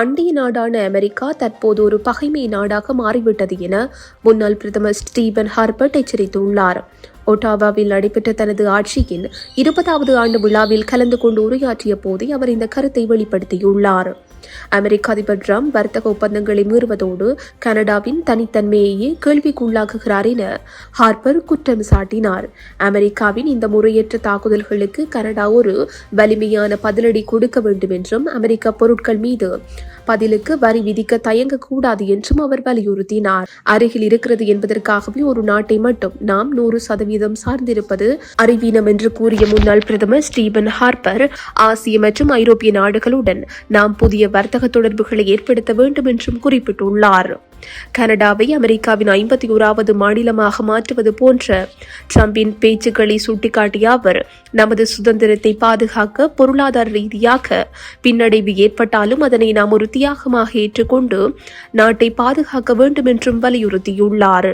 அண்டிய நாடான அமெரிக்கா தற்போது ஒரு பகைமை நாடாக மாறிவிட்டது என முன்னாள் பிரதமர் ஸ்டீபன் ஹார்பர்ட் எச்சரித்துள்ளார். ஒட்டாவாவில் நடைபெற்ற தனது ஆட்சியின் இருபதாவது ஆண்டு விழாவில் கலந்து கொண்டு உரையாற்றிய போதே அவர் இந்த கருத்தை வெளிப்படுத்தியுள்ளார். அமெரிக்க அதிபர் டிரம்ப் வர்த்தக ஒப்பந்தங்களை மீறுவதோடு கனடாவின் தனித்தன்மையையே கேள்விக்குள்ளாக்குகிறார் என ஹார்பர் குற்றம் சாட்டினார். அமெரிக்காவின் இந்த முறையற்ற தாக்குதல்களுக்கு கனடா ஒரு வலிமையான பதிலடி கொடுக்க வேண்டும் என்றும் அமெரிக்க பொருட்கள் மீது பதிலுக்கு வரி விதிக்க தயங்கக்கூடாது என்றும் அவர் வலியுறுத்தினார். அருகில் இருக்கிறது என்பதற்காகவே ஒரு நாட்டை மட்டும் நாம் நூறு சதவீதம் சார்ந்திருப்பது அறிவீனம் என்று கூறிய முன்னாள் பிரதமர் ஸ்டீபன் ஹார்பர் ஆசிய மற்றும் ஐரோப்பிய நாடுகளுடன் நாம் புதிய வர்த்தக தொடர்புகளை ஏற்படுத்த வேண்டும் என்றும் குறிப்பிட்டுள்ளார். கனடாவை அமெரிக்காவின் ஐம்பத்தி ஓராவது மாநிலமாக மாற்றுவது போன்ற ட்ரம்பின் பேச்சுக்களை சுட்டிக்காட்டிய அவர் நமது சுதந்திரத்தை பாதுகாக்க பொருளாதார ரீதியாக பின்னடைவு ஏற்பட்டாலும் அதனை நாம் ஒரு தியாகமாக ஏற்றுக்கொண்டு நாட்டை பாதுகாக்க வேண்டும் என்றும் வலியுறுத்தியுள்ளார்.